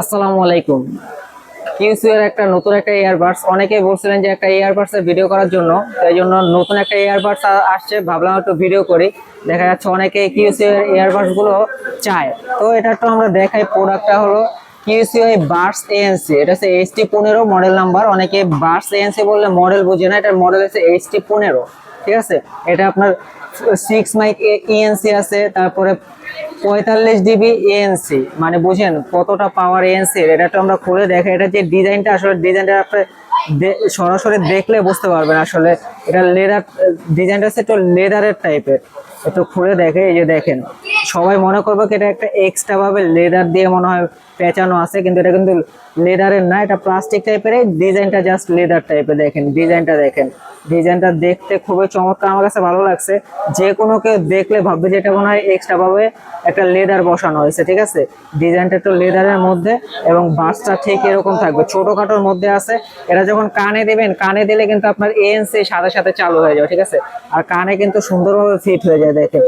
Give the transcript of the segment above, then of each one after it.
আসসালামু আলাইকুম। কিউসিউ এর একটা নতুন একটা ইয়ারবাডস অনেকেই বলছিলেন যে একটা ইয়ারবাডস এর ভিডিও করার জন্য। তাই জন্য নতুন একটা ইয়ারবাডস আসছে। ভাবলাম একটু ভিডিও করি। দেখা যাচ্ছে অনেকে কিউসিউ এর ইয়ারবাডসগুলো চায়। তো এটা তো আমরা দেখাই। প্রোডাক্টটা হলো কিউসিউ বার্স এএনসি এটা হচ্ছে এইচটি পনেরো মডেল নাম্বার অনেকে বললে মডেল বুঝে না মডেল হচ্ছে এইচটি পনেরো, ঠিক আছে? এটা আপনার সিক্স আছে, তারপরে পঁয়তাল্লিশ এএনসি মানে বুঝেন কতটা পাওয়ার এএনসি এটা তো আমরা খুলে দেখে, এটা যে ডিজাইনটা আসলে ডিজাইনটা আপনি সরাসরি দেখলে বুঝতে পারবেন আসলে এটা লেদার ডিজাইনটা হচ্ছে একটু লেদারের টাইপের একটু খুলে দেখে, এই যে দেখেন। সবাই মনে করবে এটা একটা এক্সট্রা ভাবে লেদার দিয়ে মনে হয় পেঁচানো আছে, কিন্তু এটা কিন্তু লেদারের না, এটা প্লাস্টিক টাইপের ডিজাইনটা জাস্ট লেদার টাইপের দেখেন ডিজাইনটা দেখেন। ডিজাইনটা দেখতে খুবই চমৎকার, আমার কাছে ভালো লাগছে। যে কোনো কেউ দেখলে ভাববে যে এটা মনে হয় এক্সট্রা ভাবে একটা লেদার বসানো হয়েছে, ঠিক আছে? ডিজাইনটা একটু লেদারের মধ্যে এবং বাসটা ঠিক এরকম থাকবে। ছোটখাটোর মধ্যে আছে, এটা যখন কানে দেবেন, কানে দিলে কিন্তু আপনার এএনসি সাথে সাথে চালু হয়ে যাবে, ঠিক আছে? আর কানে কিন্তু সুন্দরভাবে ফিট হয়ে যায়, দেখেন।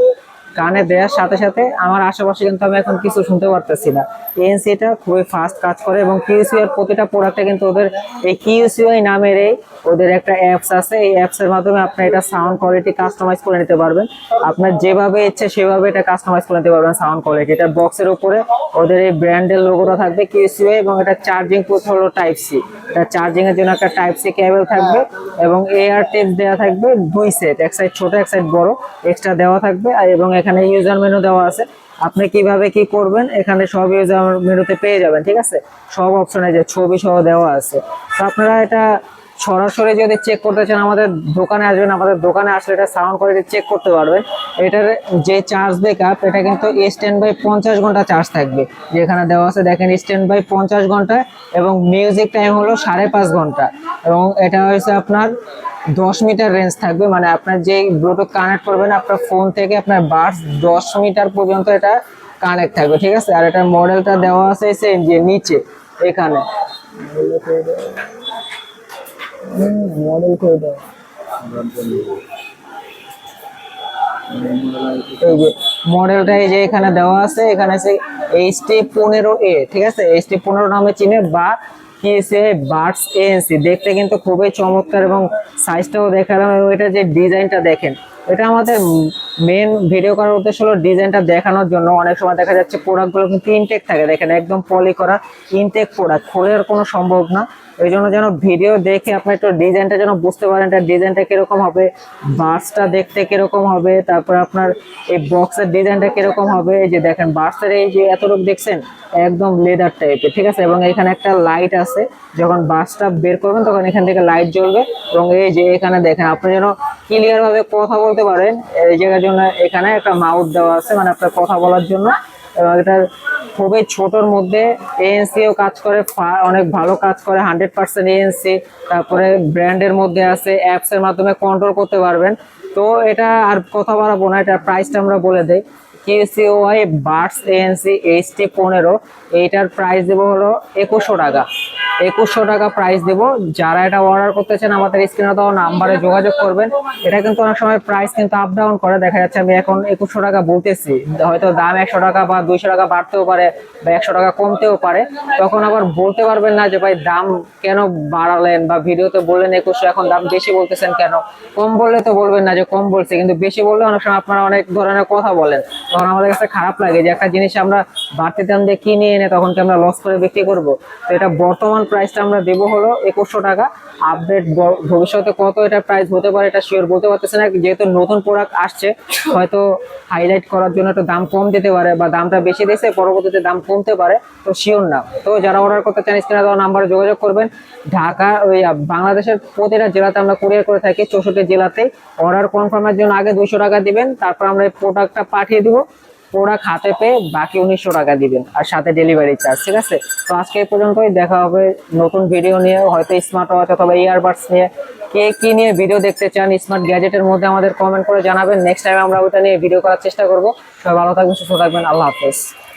কানে দেওয়ার সাথে সাথে আমার আশেপাশে কিন্তু আমি এখন কিছু শুনতে পারতেছি না। এএনসিটা খুবই ফাস্ট কাজ করে এবং কিউসিউ এর প্রতিটা প্রোডাক্টে কিন্তু ওদের এই কিউসিউআই নামের এই ওদের একটা অ্যাপস আছে। এই অ্যাপসের মাধ্যমে আপনি এটা সাউন্ড কোয়ালিটি কাস্টমাইজ করে নিতে পারবেন। আপনার যেভাবে ইচ্ছে সেভাবে এটা কাস্টমাইজ করে নিতে পারবেন সাউন্ড কোয়ালিটি এটা বক্সের উপরে ওদের এই ব্র্যান্ডের লোগোটা থাকবে কিউসিউআই এবং এটা চার্জিং পোর্ট হলো টাইপ সি এটা চার্জিং এর জন্য একটা টাইপ সি কেবল থাকবে এবং এয়ার টেপ দেওয়া থাকবে দুই সেট এক সাইড ছোট, এক সাইড বড়। এক্সট্রা দেওয়া থাকবে এবং এখানে ইউজার মেনু দেওয়া আছে। আপনি কীভাবে কি করবেন, এখানে সব ইউজার মেনুতে পেয়ে যাবেন, ঠিক আছে? সব অপশনে যে ছবি সহ দেওয়া আছে। তো আপনারা এটা সরাসরি যদি চেক করতে চান, আমাদের দোকানে আসবেন, আমাদের দোকানে আসলে এটা সাউন্ড কোয়ালিটি চেক করতে পারবেন। এটার যে চার্জ ব্যাকআপ এটা কিন্তু স্ট্যান্ড বাই পঞ্চাশ ঘণ্টা চার্জ থাকবে। যেখানে দেওয়া আছে, দেখেন স্ট্যান্ড বাই পঞ্চাশ ঘণ্টা এবং মিউজিক টাইম হলো সাড়ে পাঁচ ঘণ্টা। এবং এটা হয়েছে আপনার দশ মিটার রেঞ্জ থাকবে মানে আপনার যে ব্লুটুথ কানেক্ট করবেন, আপনার ফোন থেকে আপনার বার্স দশ মিটার পর্যন্ত এটা কানেক্ট থাকবে, ঠিক আছে? আর এটার মডেলটা দেওয়া আছে যে নিচে, এখানে। মডেল করে দাও মডেলটা এই যে এখানে দেওয়া আছে, এখানে আছে এইচটি পনেরো এ ঠিক আছে? এইচটি পনেরো নামে চিনে বা কি সে বার্ডস এএনসি দেখতে কিন্তু খুবই চমৎকার এবং সাইজটাও দেখালাম এবং এটা যে ডিজাইনটা দেখেন এটা আমাদের মেন ভিডিও করার উদ্দেশ্য হলো ডিজাইনটা দেখানোর জন্য। অনেক সময় দেখা যাচ্ছে প্রোডাক্টগুলো কিন্তু ইনটেক থাকে। দেখেন, একদম পলি করা ইনটেক প্রোডাক্ট খোলার কোনো সম্ভব না। এই জন্য যেন ভিডিও দেখে আপনি একটু ডিজাইনটা যেন বুঝতে পারেন এটা ডিজাইনটা কীরকম হবে বাসটা দেখতে কীরকম হবে, তারপর আপনার এই বক্সের ডিজাইনটা কীরকম হবে। এই যে দেখেন বাসের এই যে এত এতটুকু দেখছেন, একদম লেদার টাইপের ঠিক আছে? এবং এখানে একটা লাইট আছে। যখন বাসটা বের করবেন, তখন এখান থেকে লাইট জ্বলবে। এবং এই যে এখানে দেখেন, আপনি যেন ক্লিয়ার ভাবে কথা বলতে পারেন এই জায়গার জন্য এখানে একটা মাউথ দেওয়া আছে মানে আপনার কথা বলার জন্য। এবং এটার খুবই ছোটর মধ্যে এএনসিও কাজ করে অনেক ভালো কাজ করে হান্ড্রেড পার্সেন্ট এএনসি তারপরে ব্র্যান্ডের মধ্যে আছে অ্যাপস এর মাধ্যমে কন্ট্রোল করতে পারবেন। তো এটা আর কথা বাড়াবো না এটা প্রাইসটা আমরা বলে দেই। কিউসিওয়াই বার্ডস এএনসি এইচটি পনেরো, এইটার প্রাইস দেবো হলো একুশশো টাকা। একুশশো টাকা প্রাইস দেবো। যারা এটা অর্ডার করতে চান, আমাদের স্ক্রিনে দেওয়া নাম্বারে যোগাযোগ করবেন। এটা কিন্তু অনেক সময় প্রাইস কিন্তু আপ ডাউন করে। দেখা যাচ্ছে আমি এখন একুশশো টাকা বলতেছি। হয়তো দাম একশো টাকা বা দুইশো টাকা বাড়তেও পারে বা একশো টাকা কমতেও পারে। তখন আবার বলতে পারবেন না যে, ভাই, দাম কেন বাড়ালেন বা ভিডিওতে বললেন একুশশো, এখন দাম বেশি বলতেছেন কেন? কম বললে তো বলবেন না যে, কম বলছে। কিন্তু বেশি বললে অনেক সময় আপনারা অনেক ধরনের কথা বলেন। তখন আমাদের কাছে খারাপ লাগে যে, একটা জিনিস আমরা বাড়তি দাম দিয়ে কিনে এনে তখন কি আমরা লস করে বিক্রি করব? তো এটা বর্তমান প্রাইসটা আমরা দেবো হলো একুশশো টাকা। আপডেট ভবিষ্যতে কত এটা প্রাইস হতে পারে এটা শিওর বলতে পারতেছে না, যেহেতু নতুন প্রোডাক্ট আসছে, হয়তো হাইলাইট করার জন্য একটু দাম কম দিতে পারে বা দামটা বেশি দিয়েছে, পরবর্তীতে দাম কমতে পারে, তো শিওর না। তো যারা অর্ডার করতে চান স্ক্রিনে দেওয়া নাম্বারে যোগাযোগ করবেন। ঢাকা, ওই বাংলাদেশের প্রতিটা জেলাতে আমরা কুরিয়ার করে থাকি, চৌষট্টি জেলাতে অর্ডার কনফার্মের জন্য আগে দুশো টাকা দিবেন, তারপর আমরা এই প্রোডাক্টটা পাঠিয়ে দিব। প্রোডাক্ট হাতে পেয়ে বাকি উনিশশো টাকা দিবেন আর সাথে ডেলিভারি চার্জ ঠিক আছে? তো আজকে এই পর্যন্তই, দেখা হবে নতুন ভিডিও নিয়ে, হয়তো স্মার্ট ওয়াচ অথবা ইয়ারবাডস নিয়ে। কে কি নিয়ে ভিডিও দেখতে চান স্মার্ট গ্যাজেটের মধ্যে আমাদের কমেন্ট করে জানাবেন। নেক্সট টাইম আমরা ওইটা নিয়ে ভিডিও করার চেষ্টা করব। সবাই ভালো থাকবেন, সুস্থ থাকবেন, আল্লাহ হাফেজ।